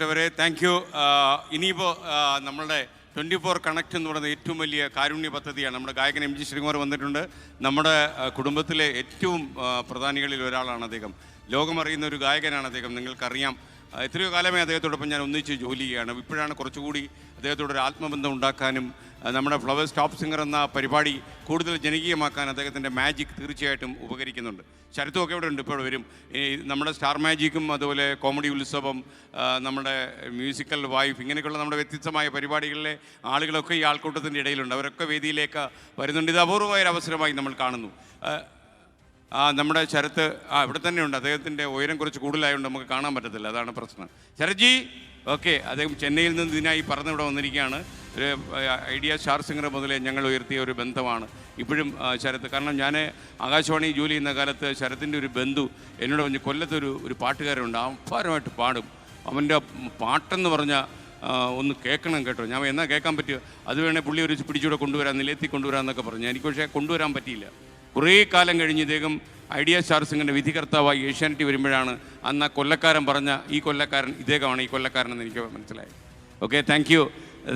പ്രിയപ്പെട്ടവരെ thank you ഇനിയിപ്പോൾ നമ്മളുടെ ട്വന്റി ഫോർ കണക്ട് എന്ന് പറയുന്ന ഏറ്റവും വലിയ കാരുണ്യ പദ്ധതിയാണ്. നമ്മുടെ ഗായകൻ എം ജി ശ്രീകുമാർ വന്നിട്ടുണ്ട്. നമ്മുടെ കുടുംബത്തിലെ ഏറ്റവും പ്രധാനികളിൽ ഒരാളാണ് അദ്ദേഹം. ലോകമറിയുന്ന ഒരു ഗായകനാണ് അദ്ദേഹം. നിങ്ങൾക്കറിയാം. എത്രയോ കാലമേ അദ്ദേഹത്തോടൊപ്പം ഞാൻ ഒന്നിച്ച് ജോലി ചെയ്യുകയാണ്. ഇപ്പോഴാണ് കുറച്ചുകൂടി അദ്ദേഹത്തോട് ഒരു ആത്മബന്ധം ഉണ്ടാക്കാനും നമ്മുടെ ഫ്ലവേഴ്സ് ടോപ്പ് സിംഗർ എന്ന പരിപാടി കൂടുതൽ ജനകീയമാക്കാൻ അദ്ദേഹത്തിന്റെ മാജിക് തീർച്ചയായിട്ടും ഉപകരിക്കുന്നുണ്ട്. ശരത്തുമൊക്കെ ഇവിടെ ഉണ്ട് ഇപ്പോൾ വരും. ഈ നമ്മുടെ സ്റ്റാർ മാജിക്കും അതുപോലെ കോമഡി ഉത്സവം നമ്മുടെ മ്യൂസിക്കൽ വൈഫ് ഇങ്ങനെയൊക്കെയുള്ള നമ്മുടെ വ്യത്യസ്തമായ പരിപാടികളിലെ ആളുകളൊക്കെ ഈ ആൾക്കൂട്ടത്തിന്റെ ഇടയിലുണ്ട്. അവരൊക്കെ വേദിയിലേക്ക് വരുന്നുണ്ട്. ഇത് അപൂർവമായ ഒരു അവസരമായി നമ്മൾ കാണുന്നു. ആ, നമ്മുടെ ശരത്ത് ആ ഇവിടെ തന്നെയുണ്ട് അദ്ദേഹത്തിന്റെ ഉയരം കുറച്ച് കൂടുതലായതുകൊണ്ട് നമുക്ക് കാണാൻ പറ്റത്തില്ല. അതാണ് പ്രശ്നം. ശരത്ജി! ഓക്കെ അദ്ദേഹം ചെന്നൈയിൽ നിന്ന് ഇതിനായി പറഞ്ഞിവിടെ വന്നിരിക്കുകയാണ്. ഒരു ഐഡിയ സ്റ്റാർ സിംഗർ മുതലേ ഞങ്ങൾ ഉയർത്തിയ ഒരു ബന്ധമാണ്. ഇപ്പോഴും ശരത് ശരത്ത് കാരണം ഞാൻ ആകാശവാണി ജോലി ചെയ്യുന്ന കാലത്ത് ശരത്തിന്റെ ഒരു ബന്ധു എന്നോട് പറഞ്ഞ് കൊല്ലത്തൊരു ഒരു പാട്ടുകാരുണ്ട് അപാരമായിട്ട് പാടും. അവന്റെ പാട്ടെന്ന് പറഞ്ഞാൽ ഒന്ന് കേൾക്കണം കേട്ടോ. ഞാൻ എന്നാൽ കേൾക്കാൻ പറ്റുമോ അത് വേണേൽ പുള്ളി ഒരു പിടിച്ചൂടെ കൊണ്ടുവരാൻ നിലയെത്തി കൊണ്ടുവരാമെന്നൊക്കെ പറഞ്ഞു. എനിക്ക് പക്ഷേ കൊണ്ടുവരാൻ പറ്റിയില്ല. കുറേ കാലം കഴിഞ്ഞ് ഇദ്ദേഹം ഐഡിയ സ്റ്റാർ സിംഗിന്റെ വിധികർത്താവായി ഏഷ്യാനെറ്റി വരുമ്പോഴാണ് അന്ന് ആ കൊല്ലക്കാരൻ പറഞ്ഞ ഈ കൊല്ലക്കാരൻ ഇദ്ദേഹമാണ് ഈ കൊല്ലക്കാരൻ എന്ന് എനിക്ക് മനസ്സിലായി. Okay thank you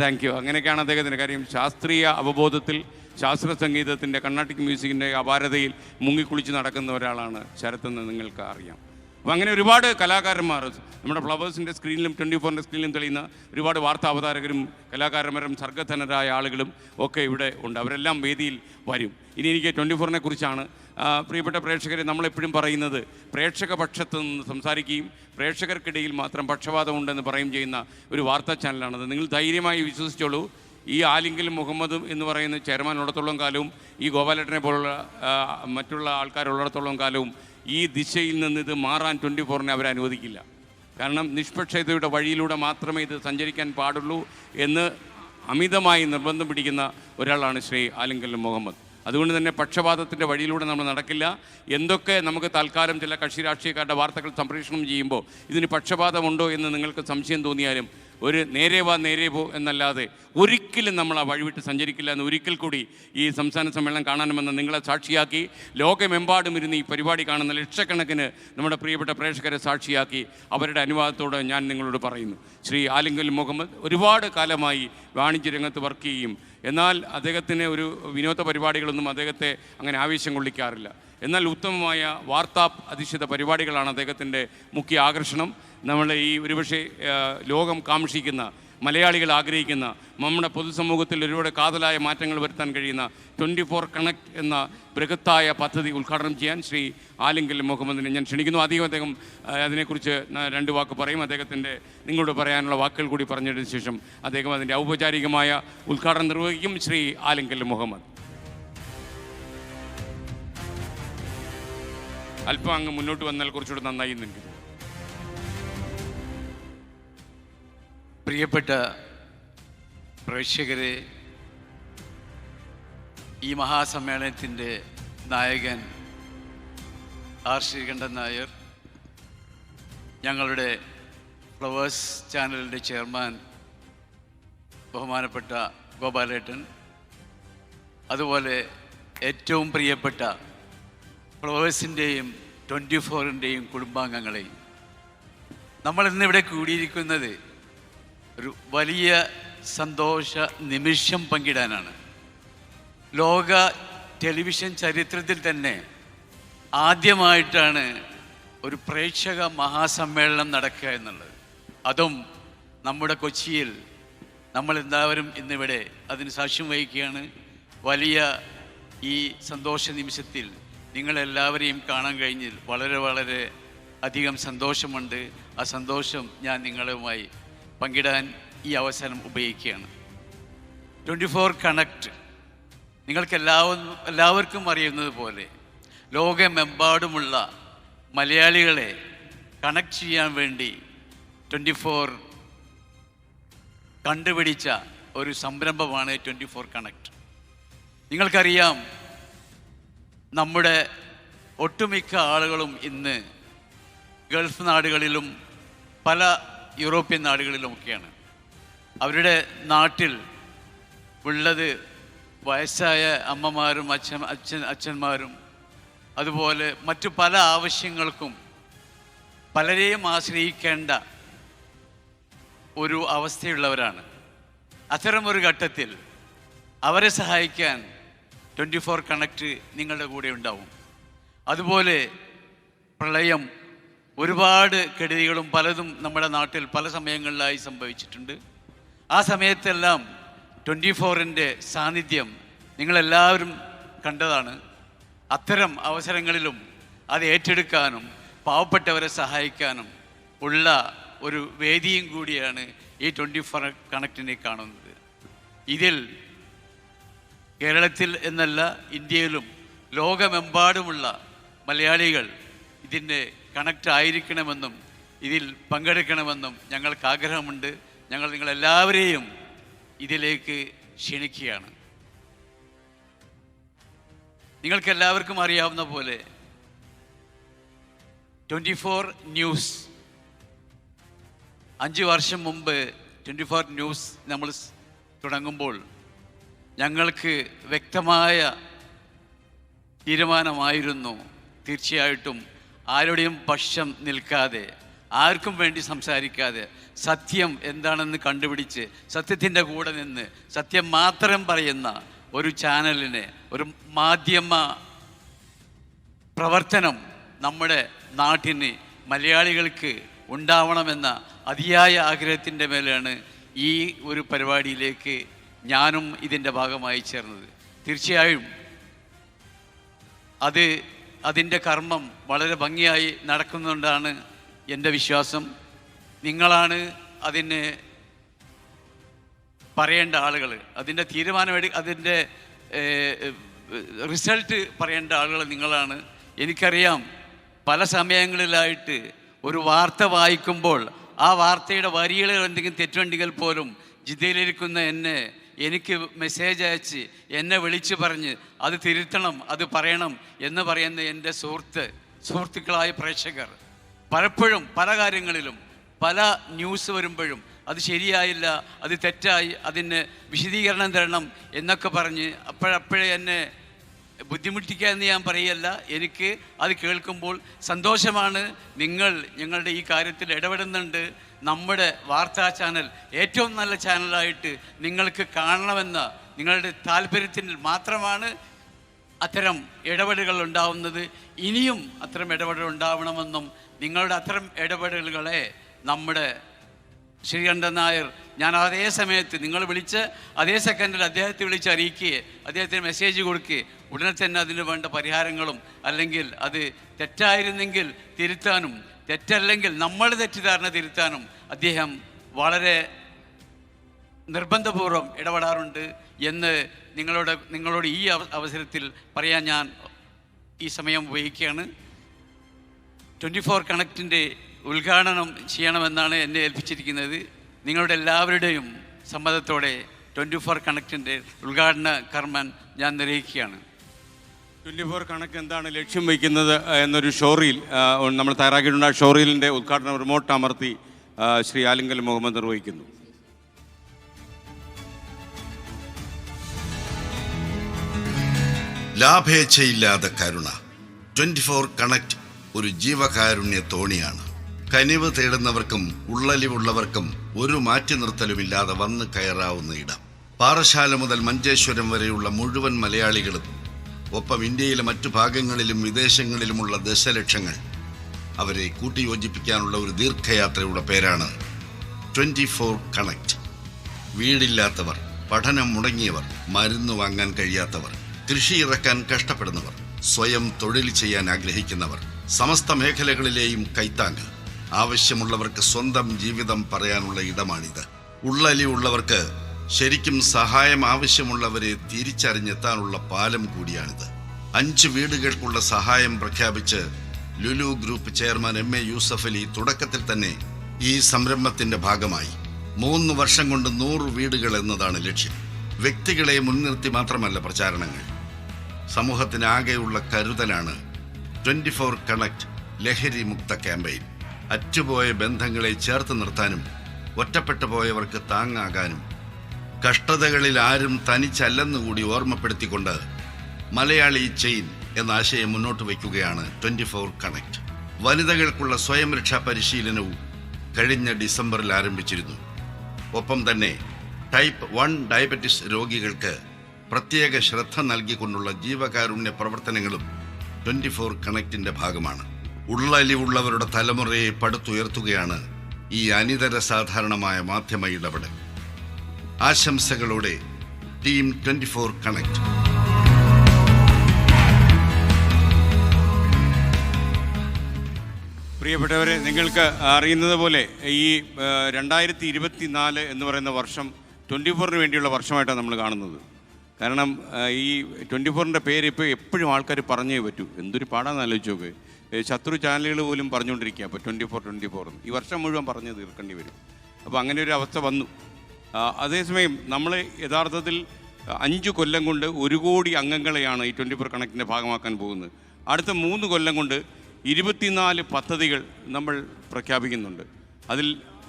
thank you അങ്ങനെയൊക്കെയാണ് അദ്ദേഹത്തിന്റെ കാര്യം. ശാസ്ത്രീയ അവബോധത്തിൽ ശാസ്ത്ര സംഗീതത്തിന്റെ കർണാട്ടിക് മ്യൂസിക്കിന്റെ അപാരതയിൽ മുങ്ങിക്കുളിച്ച് നടക്കുന്ന ഒരാളാണ് ശരത്തെന്ന് നിങ്ങൾക്ക് അറിയാം. അപ്പോൾ അങ്ങനെ ഒരുപാട് കലാകാരന്മാർ നമ്മുടെ ഫ്ലവേഴ്സിന്റെ സ്ക്രീനിലും ട്വന്റി ഫോറിന്റെ സ്ക്രീനിലും തെളിയുന്ന ഒരുപാട് വാർത്താ അവതാരകരും കലാകാരന്മാരും സർഗധനരായ ആളുകളും ഒക്കെ ഇവിടെ ഉണ്ട്. അവരെല്ലാം വേദിയിൽ വരും. ഇനി എനിക്ക് ട്വന്റി ഫോറിനെ കുറിച്ചാണ് പ്രിയപ്പെട്ട പ്രേക്ഷകരെ നമ്മളെപ്പോഴും പറയുന്നത് പ്രേക്ഷക പക്ഷത്ത് നിന്ന് സംസാരിക്കുകയും പ്രേക്ഷകർക്കിടയിൽ മാത്രം പക്ഷപാതമുണ്ടെന്ന് പറയുകയും ചെയ്യുന്ന ഒരു വാർത്താ ചാനലാണത്. നിങ്ങൾ ധൈര്യമായി വിശ്വസിച്ചോളൂ. ഈ ആലിങ്കിൽ മുഹമ്മദും എന്ന് പറയുന്ന ചെയർമാൻ ഉള്ളത്തോളം കാലവും ഈ ഗോപാലേട്ടനെ പോലുള്ള മറ്റുള്ള ആൾക്കാരുള്ളിടത്തോളം കാലവും ഈ ദിശയിൽ നിന്ന് ഇത് മാറാൻ ട്വന്റി ഫോറിനെ അവർ അനുവദിക്കില്ല. കാരണം നിഷ്പക്ഷതയുടെ വഴിയിലൂടെ മാത്രമേ ഇത് സഞ്ചരിക്കാൻ പാടുള്ളൂ എന്ന് അമിതമായി നിർബന്ധം പിടിക്കുന്ന ഒരാളാണ് ശ്രീ ആലിങ്കൽ മുഹമ്മദ്. അതുകൊണ്ട് തന്നെ പക്ഷപാതത്തിന്റെ വഴിയിലൂടെ നമ്മൾ നടക്കില്ല. എന്തൊക്കെ നമുക്ക് തൽക്കാലം ചില കക്ഷി രാഷ്ട്രീയക്കാരുടെ വാർത്തകൾ സംപ്രേഷണം ചെയ്യുമ്പോൾ ഇതിന് പക്ഷപാതമുണ്ടോ എന്ന് നിങ്ങൾക്ക് സംശയം തോന്നിയാലും ഒരു നേരെ വാ നേരെ പോ എന്നല്ലാതെ ഒരിക്കലും നമ്മൾ ആ വഴിവിട്ട് സഞ്ചരിക്കില്ല എന്ന് ഒരിക്കൽ കൂടി ഈ സംസ്ഥാന സമ്മേളനം കാണണമെന്ന് നിങ്ങളെ സാക്ഷിയാക്കി ലോകമെമ്പാടും ഇരുന്ന് ഈ പരിപാടി കാണുന്ന ലക്ഷക്കണക്കിന് നമ്മുടെ പ്രിയപ്പെട്ട പ്രേക്ഷകരെ സാക്ഷിയാക്കി അവരുടെ അനുവാദത്തോടെ ഞാൻ നിങ്ങളോട് പറയുന്നു. ശ്രീ ആലിംഗൽ മുഹമ്മദ് ഒരുപാട് കാലമായി വാണിജ്യ രംഗത്ത് വർക്ക് ചെയ്യും. എന്നാൽ അദ്ദേഹത്തിന് ഒരു വിനോദ പരിപാടികളൊന്നും അദ്ദേഹത്തെ അങ്ങനെ ആവേശം കൊള്ളിക്കാറില്ല. എന്നാൽ ഉത്തമമായ വാർത്താ അധിഷ്ഠിത പരിപാടികളാണ് അദ്ദേഹത്തിന്റെ മുഖ്യ ആകർഷണം. നമ്മളെ ഈ ഒരുപക്ഷെ ലോകം കാക്ഷിക്കുന്ന മലയാളികൾ ആഗ്രഹിക്കുന്ന നമ്മുടെ പൊതുസമൂഹത്തിൽ ഒരുപാട് കാതലായ മാറ്റങ്ങൾ വരുത്താൻ കഴിയുന്ന ട്വന്റി ഫോർ കണക്ട് എന്ന ബൃഹത്തായ പദ്ധതി ഉദ്ഘാടനം ചെയ്യാൻ ശ്രീ ആലിങ്കൽ മുഹമ്മദിനെ ഞാൻ ക്ഷണിക്കുന്നു. അധികം അദ്ദേഹം അതിനെക്കുറിച്ച് രണ്ട് വാക്ക് പറയും. അദ്ദേഹത്തിന്റെ നിങ്ങളോട് പറയാനുള്ള വാക്കുകൾ കൂടി പറഞ്ഞതിന് ശേഷം അദ്ദേഹം അതിന്റെ ഔപചാരികമായ ഉദ്ഘാടനം നിർവഹിക്കും ശ്രീ ആലിങ്കൽ മുഹമ്മദ്. അല്പം അങ്ങ് മുന്നോട്ട് വന്നാൽ കുറച്ചുകൂടെ നന്നായി എനിക്ക് തോന്നുന്നു. പ്രിയപ്പെട്ട പ്രേക്ഷകരെ ഈ മഹാസമ്മേളനത്തിന്റെ നായകൻ ആർ ശ്രീകണ്ഠൻ നായർ ഞങ്ങളുടെ ഫ്ലവേഴ്സ് ചാനലിന്റെ ചെയർമാൻ ബഹുമാനപ്പെട്ട ഗോപാലേട്ടൻ അതുപോലെ ഏറ്റവും പ്രിയപ്പെട്ട ഫ്ലവേഴ്സിന്റെയും ട്വന്റി ഫോറിന്റെയും കുടുംബാംഗങ്ങളെ നമ്മൾ ഇന്നിവിടെ കൂടിയിരിക്കുന്നത് ഒരു വലിയ സന്തോഷ നിമിഷം പങ്കിടാനാണ്. ലോക ടെലിവിഷൻ ചരിത്രത്തിൽ തന്നെ ആദ്യമായിട്ടാണ് ഒരു പ്രേക്ഷക മഹാസമ്മേളനം നടക്കുക എന്നുള്ളത്. അതും നമ്മുടെ കൊച്ചിയിൽ നമ്മൾ എല്ലാവരും ഇന്നിവിടെ അതിന് സാക്ഷ്യം വഹിക്കുകയാണ്. വലിയ ഈ സന്തോഷ നിമിഷത്തിൽ നിങ്ങളെല്ലാവരെയും കാണാൻ കഴിഞ്ഞതിൽ വളരെ വളരെ അധികം സന്തോഷമുണ്ട്. ആ സന്തോഷം ഞാൻ നിങ്ങളുമായി പങ്കിടാൻ ഈ അവസരം ഉപയോഗിക്കുകയാണ്. Twenty four connect. നിങ്ങൾക്ക് എല്ലാവരും എല്ലാവർക്കും അറിയുന്നത് പോലെ ലോകമെമ്പാടുമുള്ള മലയാളികളെ കണക്ട് ചെയ്യാൻ വേണ്ടി ട്വന്റി ഫോർ കണ്ടുപിടിച്ച ഒരു സംരംഭമാണ് ട്വന്റി ഫോർ കണക്ട്. നിങ്ങൾക്കറിയാം നമ്മുടെ ഒട്ടുമിക്ക ആളുകളും ഇന്ന് ഗൾഫ് നാടുകളിലും പല യൂറോപ്യൻ നാടുകളിലുമൊക്കെയാണ്. അവരുടെ നാട്ടിൽ ഉള്ളത് വയസ്സായ അമ്മമാരും അച്ഛൻ അച്ഛൻ അച്ഛന്മാരും അതുപോലെ മറ്റു പല ആവശ്യങ്ങൾക്കും പലരെയും ആശ്രയിക്കേണ്ട ഒരു അവസ്ഥയുള്ളവരാണ്. അത്തരമൊരു ഘട്ടത്തിൽ അവരെ സഹായിക്കാൻ ട്വന്റി ഫോർ കണക്റ്റ് നിങ്ങളുടെ കൂടെ ഉണ്ടാവും. അതുപോലെ പ്രളയം ഒരുപാട് കെടുതികളും പലതും നമ്മുടെ നാട്ടിൽ പല സമയങ്ങളിലായി സംഭവിച്ചിട്ടുണ്ട്. ആ സമയത്തെല്ലാം ട്വന്റി ഫോറിന്റെ സാന്നിധ്യം നിങ്ങളെല്ലാവരും കണ്ടതാണ്. അത്തരം അവസരങ്ങളിലും അത് ഏറ്റെടുക്കാനും പാവപ്പെട്ടവരെ സഹായിക്കാനും ഉള്ള ഒരു വേദിയും കൂടിയാണ് ഈ ട്വന്റി ഫോർ കണക്റ്റിനെ കാണുന്നത്. ഇതിൽ കേരളത്തിൽ എന്നല്ല ഇന്ത്യയിലും ലോകമെമ്പാടുമുള്ള മലയാളികൾ ഇതിന്റെ കണക്റ്റ് ആയിരിക്കണമെന്നും ഇതിൽ പങ്കെടുക്കണമെന്നും ഞങ്ങൾക്ക് ആഗ്രഹമുണ്ട് ഞങ്ങൾ നിങ്ങളെല്ലാവരെയും ഇതിലേക്ക് ക്ഷണിക്കുകയാണ്. നിങ്ങൾക്ക് എല്ലാവർക്കും അറിയാവുന്ന പോലെ ട്വന്റി ഫോർ ന്യൂസ്. അഞ്ച് വർഷം മുമ്പ് ട്വന്റി ഫോർ ന്യൂസ് നമ്മൾ തുടങ്ങുമ്പോൾ ഞങ്ങൾക്ക് വ്യക്തമായ തീരുമാനമായിരുന്നു. തീർച്ചയായിട്ടും ആരുടെയും പക്ഷം നിൽക്കാതെ ആർക്കും വേണ്ടി സംസാരിക്കാതെ സത്യം എന്താണെന്ന് കണ്ടുപിടിച്ച് സത്യത്തിന്റെ കൂടെ നിന്ന് സത്യം മാത്രം പറയുന്ന ഒരു ചാനലിനെ ഒരു മാധ്യമ പ്രവർത്തനം നമ്മുടെ നാട്ടിന് മലയാളികൾക്ക് ഉണ്ടാവണമെന്ന അതിയായ ആഗ്രഹത്തിന്റെ മേലാണ് ഈ ഒരു പരിപാടിയിലേക്ക് ഞാനും ഇതിന്റെ ഭാഗമായി ചേർന്നത്. തീർച്ചയായും അത് അതിന്റെ കർമ്മം വളരെ ഭംഗിയായി നടക്കുന്നുണ്ടാണ് എന്റെ വിശ്വാസം. നിങ്ങളാണ് അതിന് പറയേണ്ട ആളുകൾ അതിന്റെ തീരുമാനമെടു അതിന്റെ റിസൾട്ട് പറയേണ്ട ആളുകൾ നിങ്ങളാണ്. എനിക്കറിയാം പല സമയങ്ങളിലായിട്ട് ഒരു വാർത്ത വായിക്കുമ്പോൾ ആ വാർത്തയുടെ വരികളിൽ എന്തെങ്കിലും തെറ്റുണ്ടെങ്കിൽ പോലും ജിദ്ദയിലിരിക്കുന്ന എന്നെ എനിക്ക് മെസ്സേജ് അയച്ച് എന്നെ വിളിച്ചു പറഞ്ഞ് അത് തിരുത്തണം അത് പറയണം എന്ന് പറയുന്ന എന്റെ സുഹൃത്ത് സുഹൃത്തുക്കളായ പ്രേക്ഷകർ. പലപ്പോഴും പല കാര്യങ്ങളിലും പല ന്യൂസ് വരുമ്പോഴും അത് ശരിയായില്ല അത് തെറ്റായി അതിന് വിശദീകരണം തരണം എന്നൊക്കെ പറഞ്ഞ് അപ്പോഴപ്പോഴേ എന്നെ ബുദ്ധിമുട്ടിക്കുക എന്ന് ഞാൻ പറയല്ല. എനിക്ക് അത് കേൾക്കുമ്പോൾ സന്തോഷമാണ്. നിങ്ങൾ ഞങ്ങളുടെ ഈ കാര്യത്തിൽ ഇടപെടുന്നുണ്ട്. നമ്മുടെ വാർത്താ ചാനൽ ഏറ്റവും നല്ല ചാനലായിട്ട് നിങ്ങൾക്ക് കാണണമെന്ന നിങ്ങളുടെ താല്പര്യത്തിൽ മാത്രമാണ് അത്തരം ഇടപെടലുകൾ ഉണ്ടാവുന്നത്. ഇനിയും അത്തരം ഇടപെടൽ ഉണ്ടാവണമെന്നും നിങ്ങളുടെ അത്തരം ഇടപെടലുകളെ നമ്മുടെ ശ്രീകണ്ഠൻ നായർ ഞാൻ അതേ സമയത്ത് നിങ്ങൾ വിളിച്ച് അതേ സെക്കൻഡിൽ അദ്ദേഹത്തെ വിളിച്ച് അറിയിക്കുകയെ അദ്ദേഹത്തിന് മെസ്സേജ് കൊടുക്കുകയെ ഉടനെ തന്നെ അതിന് വേണ്ട പരിഹാരങ്ങളും അല്ലെങ്കിൽ അത് തെറ്റായിരുന്നെങ്കിൽ തിരുത്താനും തെറ്റല്ലെങ്കിൽ നമ്മൾ തെറ്റിദ്ധാരണ തിരുത്താനും അദ്ദേഹം വളരെ നിർബന്ധപൂർവം ഇടപെടാറുണ്ട് എന്ന് നിങ്ങളോട് നിങ്ങളോട് ഈ അവസരത്തിൽ പറയാൻ ഞാൻ ഈ സമയം ഉപയോഗിക്കുകയാണ്. ട്വന്റി ഫോർ കണക്റ്റിന്റെ ഉദ്ഘാടനം ചെയ്യണമെന്നാണ് എന്നെ ഏൽപ്പിച്ചിരിക്കുന്നത്. നിങ്ങളുടെ എല്ലാവരുടെയും സമ്മതത്തോടെ ട്വന്റി ഫോർ കണക്റ്റിന്റെ ഉദ്ഘാടന കർമ്മൻ ഞാൻ നിർവഹിക്കുകയാണ്. ട്വന്റി ഫോർ കണക്ക് എന്താണ് ലക്ഷ്യം വയ്ക്കുന്നത് എന്നൊരു ഷോറിയിൽ നമ്മൾ തയ്യാറാക്കിയിട്ടുണ്ട് ആ ഷോറിയിലിന്റെ ഉദ്ഘാടനം റിമോട്ട് അമർത്തി ശ്രീ ആലിങ്കൽ മുഹമ്മദ് നിർവഹിക്കുന്നു. ലാഭേച്ഛയില്ലാതെ കരുണ. ട്വന്റി ഫോർ കണക്ട് ഒരു ജീവകാരുണ്യ തോണിയാണ്. കനിവ് തേടുന്നവർക്കും ഉള്ളലിവുള്ളവർക്കും ഒരു മാറ്റി നിർത്തലുമില്ലാതെ വന്ന് കയറാവുന്ന ഇടം. പാറശാല മുതൽ മഞ്ചേശ്വരം വരെയുള്ള മുഴുവൻ മലയാളികളും ഒപ്പം ഇന്ത്യയിലെ മറ്റു ഭാഗങ്ങളിലും വിദേശങ്ങളിലുമുള്ള ദശലക്ഷങ്ങൾ അവരെ കൂട്ടിയോജിപ്പിക്കാനുള്ള ഒരു ദീർഘയാത്രയുടെ പേരാണ് ട്വന്റി ഫോർ കണക്ട്. വീടില്ലാത്തവർ പഠനം മുടങ്ങിയവർ മരുന്ന് വാങ്ങാൻ കഴിയാത്തവർ കൃഷി ഇറക്കാൻ കഷ്ടപ്പെടുന്നവർ സ്വയം തൊഴിൽ ചെയ്യാൻ ആഗ്രഹിക്കുന്നവർ സമസ്ത മേഖലകളിലെയും കൈത്താങ്ങ്. ആവശ്യമുള്ളവർക്ക് സ്വന്തം ജീവിതം പറയാനുള്ള ഇടമാണിത്. ഉള്ളലി ഉള്ളവർക്ക് ശരിക്കും സഹായം ആവശ്യമുള്ളവരെ തിരിച്ചറിഞ്ഞെത്താനുള്ള പാലം കൂടിയാണിത്. അഞ്ച് വീടുകൾക്കുള്ള സഹായം പ്രഖ്യാപിച്ച് Lulu group chairman M A Yusuf Ali തുടക്കത്തിൽ തന്നെ ഈ സംരംഭത്തിന്റെ ഭാഗമായി. മൂന്ന് വർഷം കൊണ്ട് നൂറ് വീടുകൾ എന്നതാണ് ലക്ഷ്യം. വ്യക്തികളെ മുൻനിർത്തി മാത്രമല്ല പ്രചാരണങ്ങൾ. സമൂഹത്തിനാകെയുള്ള കരുതലാണ് ട്വന്റി ഫോർ കണക്ട് ലഹരി മുക്ത ക്യാമ്പയിൻ. അറ്റുപോയ ബന്ധങ്ങളെ ചേർത്ത് നിർത്താനും ഒറ്റപ്പെട്ടു പോയവർക്ക് താങ്ങാകാനും കഷ്ടതകളിൽ ആരും തനിച്ചല്ലെന്നുകൂടി ഓർമ്മപ്പെടുത്തിക്കൊണ്ട് മലയാളി ചെയിൻ എന്ന ആശയം മുന്നോട്ട് വയ്ക്കുകയാണ് ട്വന്റി ഫോർ കണക്ട്. വനിതകൾക്കുള്ള സ്വയം രക്ഷാ പരിശീലനവും കഴിഞ്ഞ ഡിസംബറിൽ ആരംഭിച്ചിരുന്നു. ഒപ്പം തന്നെ ടൈപ്പ് വൺ ഡയബറ്റിസ് രോഗികൾക്ക് പ്രത്യേക ശ്രദ്ധ നൽകിക്കൊണ്ടുള്ള ജീവകാരുണ്യ പ്രവർത്തനങ്ങളും ട്വന്റി ഫോർ കണക്റ്റിന്റെ ഭാഗമാണ്. ഉള്ളലിവുള്ളവരുടെ തലമുറയെ പടുത്തുയർത്തുകയാണ് ഈ അനിതര സാധാരണമായ മാധ്യമ ഇടപെടൽ. ആശംസകളോടെ ടീം ട്വന്റി ഫോർ കണക്ട്. പ്രിയപ്പെട്ടവരെ നിങ്ങൾക്ക് അറിയുന്നത് പോലെ ഈ രണ്ടായിരത്തി ഇരുപത്തി നാല് എന്ന് പറയുന്ന വർഷം ട്വന്റി ഫോറിന് വേണ്ടിയുള്ള വർഷമായിട്ടാണ് നമ്മൾ കാണുന്നത്. കാരണം ഈ ട്വന്റി ഫോറിന്റെ പേര് ഇപ്പോൾ എപ്പോഴും ആൾക്കാർ പറഞ്ഞേ പറ്റൂ. എന്തൊരു പാടാന്ന് ആലോചിച്ച് നോക്ക്. ശത്രു ചാനലുകൾ പോലും പറഞ്ഞുകൊണ്ടിരിക്കുക അപ്പോൾ ട്വന്റി ഫോർ ട്വന്റി ഫോർ ഈ വർഷം മുഴുവൻ പറഞ്ഞ് തീർക്കേണ്ടി വരും. അപ്പോൾ അങ്ങനെ ഒരു അവസ്ഥ വന്നു. അതേസമയം നമ്മൾ യഥാർത്ഥത്തിൽ അഞ്ച് കൊല്ലം കൊണ്ട് ഒരു കോടി അംഗങ്ങളെയാണ് ഈ ട്വന്റി ഫോർ കണക്കിന്റെ ഭാഗമാക്കാൻ പോകുന്നത്. അടുത്ത മൂന്ന് കൊല്ലം കൊണ്ട് ഇരുപത്തിനാല് പദ്ധതികൾ നമ്മൾ പ്രഖ്യാപിക്കുന്നുണ്ട്. അതിൽ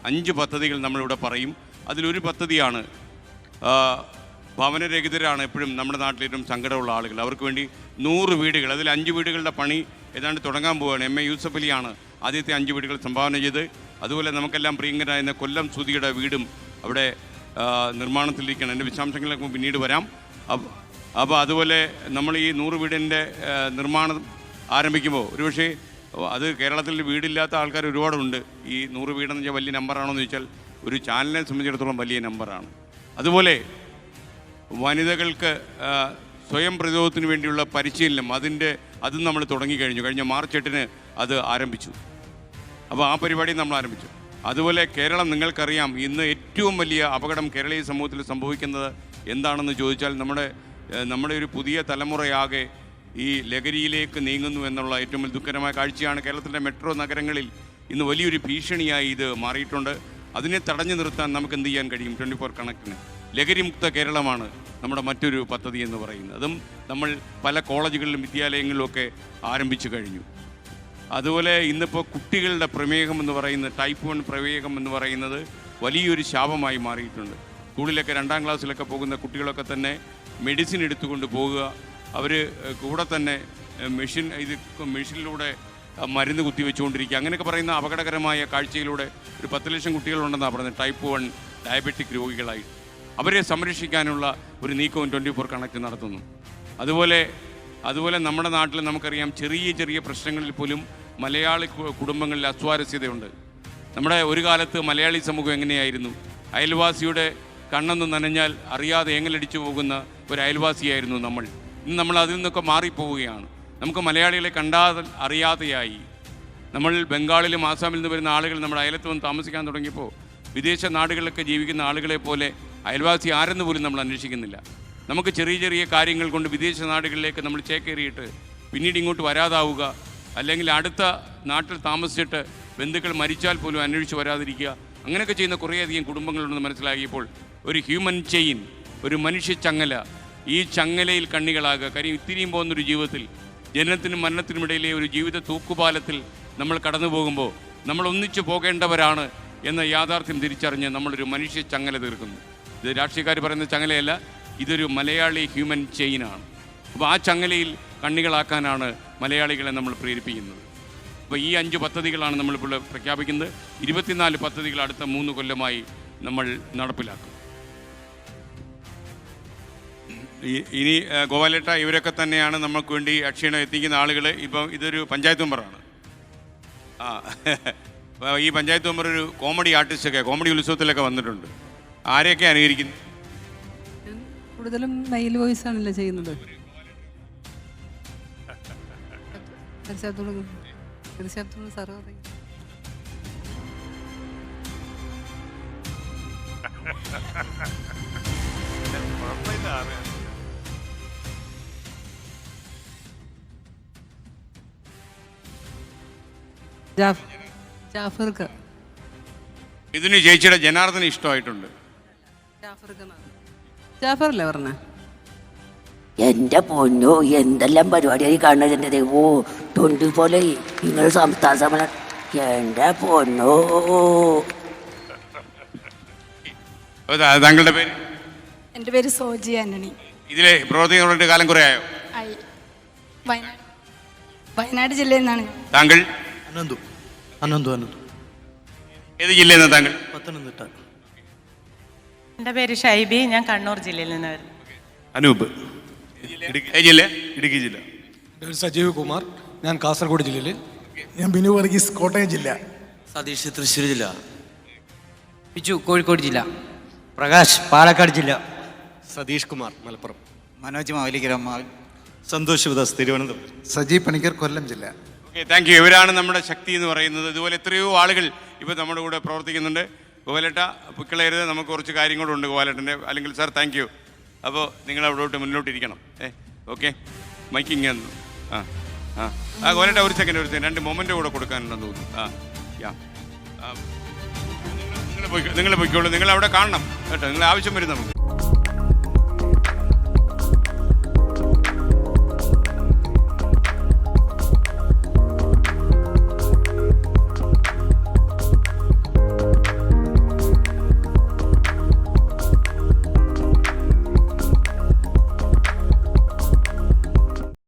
അഞ്ച് പദ്ധതികൾ നമ്മളിവിടെ പറയും. അതിലൊരു പദ്ധതിയാണ് ഭവനരഹിതരാണ് എപ്പോഴും നമ്മുടെ നാട്ടിൽ സങ്കടമുള്ള ആളുകൾ. അവർക്ക് വേണ്ടി നൂറ് വീടുകൾ അതിൽ അഞ്ച് വീടുകളുടെ പണി ഏതാണ്ട് തുടങ്ങാൻ പോവുകയാണ് എം എ യൂസഫ് അലിയാണ് ആദ്യത്തെ അഞ്ച് വീടുകൾ സംഭാവന ചെയ്ത്. അതുപോലെ നമുക്കെല്ലാം പ്രിയങ്കരായിരുന്ന കൊല്ലം സുതിയുടെ വീടും അവിടെ നിർമ്മാണത്തിലിരിക്കണം എന്റെ വിശദാംശങ്ങളിലൊക്കെ പിന്നീട് വരാം. അപ്പോൾ അതുപോലെ നമ്മൾ ഈ നൂറ് വീടിന്റെ നിർമ്മാണം ആരംഭിക്കുമ്പോൾ. ഒരുപക്ഷേ അത് കേരളത്തിൽ വീടില്ലാത്ത ആൾക്കാർ ഒരുപാടുണ്ട്. ഈ നൂറ് വീടെന്ന് വെച്ചാൽ വലിയ നമ്പറാണോ എന്ന് ചോദിച്ചാൽ ഒരു ചാനലിനെ സംബന്ധിച്ചിടത്തോളം വലിയ നമ്പറാണ്. അതുപോലെ വനിതകൾക്ക് സ്വയം പ്രതിരോധത്തിന് വേണ്ടിയുള്ള പരിശീലനം അതിന്റെ അതും നമ്മൾ തുടങ്ങിക്കഴിഞ്ഞു. കഴിഞ്ഞ മാർച്ച് എട്ടിന് അത് ആരംഭിച്ചു. അപ്പോൾ ആ പരിപാടി നമ്മൾ ആരംഭിച്ചു. അതുപോലെ കേരളം നിങ്ങൾക്കറിയാം ഇന്ന് ഏറ്റവും വലിയ അപകടം കേരളീയ സമൂഹത്തിൽ സംഭവിക്കുന്നത് എന്താണെന്ന് ചോദിച്ചാൽ നമ്മുടെ നമ്മുടെ ഒരു പുതിയ തലമുറയാകെ ഈ ലഹരിയിലേക്ക് നീങ്ങുന്നു എന്നുള്ള ഏറ്റവും വലിയ ദുഃഖകരമായ കാഴ്ചയാണ് കേരളത്തിന്റെ മെട്രോ നഗരങ്ങളിൽ ഇന്ന് വലിയൊരു ഭീഷണിയായി ഇത് മാറിയിട്ടുണ്ട്. അതിനെ തടഞ്ഞു നിർത്താൻ നമുക്ക് എന്ത് ചെയ്യാൻ കഴിയും? ട്വന്റി ഫോർ കണക്കിന്. ലഹരിമുക്ത കേരളമാണ് നമ്മുടെ മറ്റൊരു പദ്ധതി എന്ന് പറയുന്നത്. അതും നമ്മൾ പല കോളേജുകളിലും വിദ്യാലയങ്ങളിലും ഒക്കെ ആരംഭിച്ചു കഴിഞ്ഞു. അതുപോലെ ഇന്നിപ്പോൾ കുട്ടികളുടെ പ്രമേഹം എന്ന് പറയുന്നത് ടൈപ്പ് വൺ പ്രമേഹം എന്ന് പറയുന്നത് വലിയൊരു ശാപമായി മാറിയിട്ടുണ്ട്. സ്കൂളിലൊക്കെ രണ്ടാം ക്ലാസ്സിലൊക്കെ പോകുന്ന കുട്ടികളൊക്കെ തന്നെ മെഡിസിൻ എടുത്തുകൊണ്ട് പോകുക അവർ കൂടെ തന്നെ മെഷീൻ ഇത് മെഷീനിലൂടെ മരുന്ന് കുത്തിവെച്ചുകൊണ്ടിരിക്കുക. അങ്ങനെയൊക്കെ പറയുന്ന അപകടകരമായ കാഴ്ചയിലൂടെ ഒരു പത്ത് ലക്ഷം കുട്ടികളുണ്ടെന്നാണ് പറയുന്നത് ടൈപ്പ് വൺ ഡയബറ്റിക് രോഗികളായി. അവരെ സംരക്ഷിക്കാനുള്ള ഒരു നീക്കവും ട്വന്റി ഫോർ കണക്ട് നടത്തുന്നു. അതുപോലെ അതുപോലെ നമ്മുടെ നാട്ടിൽ നമുക്കറിയാം ചെറിയ ചെറിയ പ്രശ്നങ്ങളിൽ പോലും മലയാളി കുടുംബങ്ങളിൽ അസ്വാരസ്യതയുണ്ട്. നമ്മുടെ ഒരു കാലത്ത് മലയാളി സമൂഹം എങ്ങനെയായിരുന്നു? അയൽവാസിയുടെ കണ്ണൊന്ന് നനഞ്ഞാൽ അറിയാതെ ഏങ്ങലടിച്ചു പോകുന്ന ഒരു അയൽവാസിയായിരുന്നു നമ്മൾ. ഇന്ന് നമ്മൾ അതിൽ നിന്നൊക്കെ മാറിപ്പോവുകയാണ്. നമുക്ക് മലയാളികളെ കണ്ടാൽ അറിയാതെയായി. നമ്മൾ ബംഗാളിലും ആസാമിൽ നിന്ന് വരുന്ന ആളുകൾ നമ്മുടെ അയലത്ത് വന്ന് താമസിക്കാൻ തുടങ്ങിയപ്പോൾ വിദേശ നാടുകളിലൊക്കെ ജീവിക്കുന്ന ആളുകളെ പോലെ അയൽവാസി ആരെന്ന് പോലും നമ്മൾ അന്വേഷിക്കുന്നില്ല. നമുക്ക് ചെറിയ ചെറിയ കാര്യങ്ങൾ കൊണ്ട് വിദേശ നാടുകളിലേക്ക് നമ്മൾ ചേക്കേറിയിട്ട് പിന്നീട് ഇങ്ങോട്ട് വരാതാവുക അല്ലെങ്കിൽ അടുത്ത നാട്ടിൽ താമസിച്ചിട്ട് ബന്ധുക്കൾ മരിച്ചാൽ പോലും അന്വേഷിച്ച് വരാതിരിക്കുക അങ്ങനെയൊക്കെ ചെയ്യുന്ന കുറേയധികം കുടുംബങ്ങളുണ്ടെന്ന് മനസ്സിലാക്കിയപ്പോൾ ഒരു ഹ്യൂമൻ ചെയിൻ ഒരു മനുഷ്യ ചങ്ങല ഈ ചങ്ങലയിൽ കണ്ണികളാകുക. കാര്യം ഇത്തിരിയും പോകുന്നൊരു ജീവിതത്തിൽ ജനനത്തിനും മരണത്തിനുമിടയിലെ ഒരു ജീവിത തൂക്കുപാലത്തിൽ നമ്മൾ കടന്നു പോകുമ്പോൾ നമ്മൾ ഒന്നിച്ചു പോകേണ്ടവരാണ് എന്ന യാഥാർത്ഥ്യം തിരിച്ചറിഞ്ഞ് നമ്മളൊരു മനുഷ്യ ചങ്ങല തീർക്കുന്നു. ഇത് രാഷ്ട്രീയക്കാർ പറയുന്ന ചങ്ങലയല്ല ഇതൊരു മലയാളി ഹ്യൂമൻ ചെയിനാണ് അപ്പോൾ ആ ചങ്ങലയിൽ കണ്ണികളാക്കാനാണ് മലയാളികളെ നമ്മൾ പ്രേരിപ്പിക്കുന്നത്. അപ്പോൾ ഈ അഞ്ച് പദ്ധതികളാണ് നമ്മളിപ്പോൾ പ്രഖ്യാപിക്കുന്നത്. ഇരുപത്തിനാല് പദ്ധതികൾ അടുത്ത മൂന്ന് കൊല്ലമായി നമ്മൾ നടപ്പിലാക്കും. ഇനി ഗോപാലേട്ട ഇവരൊക്കെ തന്നെയാണ് നമുക്ക് വേണ്ടി അക്ഷീണം എത്തിക്കുന്ന ആളുകൾ ഇപ്പം ഇതൊരു പഞ്ചായത്ത് മെമ്പറാണ്. ആ ഈ പഞ്ചായത്ത് മെമ്പർ ഒരു കോമഡി ആർട്ടിസ്റ്റൊക്കെ കോമഡി ഉത്സവത്തിലൊക്കെ വന്നിട്ടുണ്ട്. ആരെയൊക്കെ അനുകരിക്കുന്നു? കൂടുതലും മെയിൽ വോയിസ് ആണല്ലോ ചെയ്യുന്നത്. തീർച്ചയായിട്ടും പറയും. ജാഫർക്ക്. ഇതിന് ചേച്ചിയുടെ ജനാർദ്ദന ഇഷ്ടമായിട്ടുണ്ട്. ജാഫറല്ലേ പറഞ്ഞ? എന്റെ പൊന്നു എന്തെല്ലാം പരിപാടിയായി കാണുന്നത് എന്റെ ദൈവോ തൊണ്ടി പോലെ നിങ്ങൾ സംസ്ഥാന സമ്മേളനം എന്റെ പൊന്നോ? താങ്കളുടെ പേര്? എന്റെ പേര് സോജി ആന്റണി. ഇതിലെ പ്രവർത്തികളുടെ കാലം കുറേ ആയോ? വയനാട് ജില്ലയിൽ നിന്നാണ് താങ്കൾ? അനന്തു അനന്തു അനന്തു. ഏത് ജില്ലയിൽ നിന്ന് താങ്കൾ? പത്തനംതിട്ട. എന്റെ പേര് ഷൈബി ഞാൻ കണ്ണൂർ ജില്ലയിൽ നിന്ന് വരുന്നു. അനൂപ്. ജില്ല? ഇടുക്കി ജില്ല. പേര് സജീവ് കുമാർ ഞാൻ കാസർഗോഡ് ജില്ലയിൽ. ഞാൻ ബിനു വർഗീസ് കോട്ടയം ജില്ല. സതീഷ് തൃശ്ശൂർ ജില്ല. ബിജു കോഴിക്കോട് ജില്ല. പ്രകാശ് പാലക്കാട് ജില്ല. സതീഷ് കുമാർ മലപ്പുറം. മനോജ് മാവലിക്കര സന്തോഷ് വിദാസ് തിരുവനന്തപുരം. സജീവ് പണിക്കർ കൊല്ലം ജില്ല. ഓക്കെ താങ്ക് യു ഇവരാണ് നമ്മുടെ ശക്തി എന്ന് പറയുന്നത്. ഇതുപോലെ എത്രയോ ആളുകൾ ഇപ്പോൾ നമ്മുടെ കൂടെ പ്രവർത്തിക്കുന്നുണ്ട്. ഗോപാലേട്ട പുക്കളരുത് നമുക്ക് കുറച്ച് കാര്യങ്ങളുണ്ട് ഗോപാലേട്ടന്റെ. അല്ലെങ്കിൽ സാർ താങ്ക് യു അപ്പോൾ നിങ്ങൾ അവിടോട്ട് മുന്നോട്ടിരിക്കണം ഏ ഓക്കെ മൈക്കിങ് ആ ആ. ആ ഒരു സെക്കൻഡ് ഒരു സെക്കൻഡ് രണ്ട് മൊമെന്റ് കൂടെ കൊടുക്കാനുണ്ടെന്ന് തോന്നുന്നു. ആ യാ നിങ്ങൾ പോയി നിങ്ങൾ പോയിക്കോളൂ. നിങ്ങൾ അവിടെ കാണണം. കേട്ടോ നിങ്ങൾ ആവശ്യം വരും നമുക്ക്.